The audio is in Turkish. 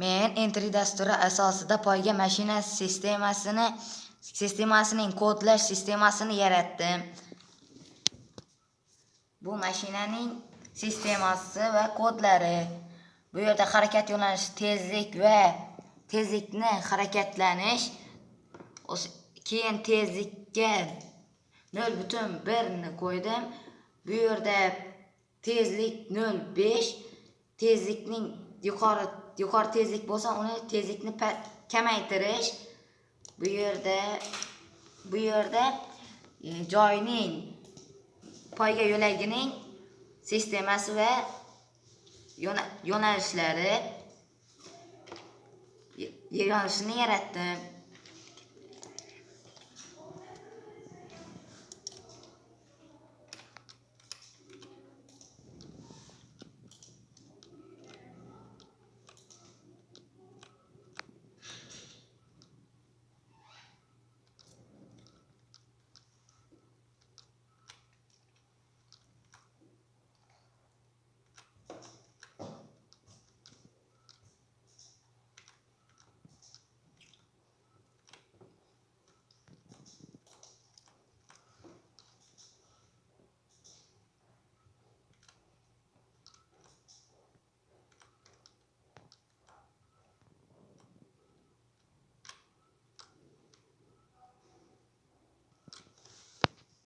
men entry dasturi asosida poyga mashina sistemasini sistemasining kodlash sistemasini yaratdim. Bu mashinaning sistemasi va kodlari. Bu yerda harakat yo'nalishi, tezlik va tezlikni harakatlanish, keyin tezlikka 0.1 ni qo'ydim. Bu yerda tezlik 0.5, tezlikning yuqori yuqori tezlik bo'lsa, uni tezlikni kamaytirish. Bu yerda bu yerda e, joyning poyga yo'lagining sistemasi va yo'nalishlari yo'nalishini yaratdim.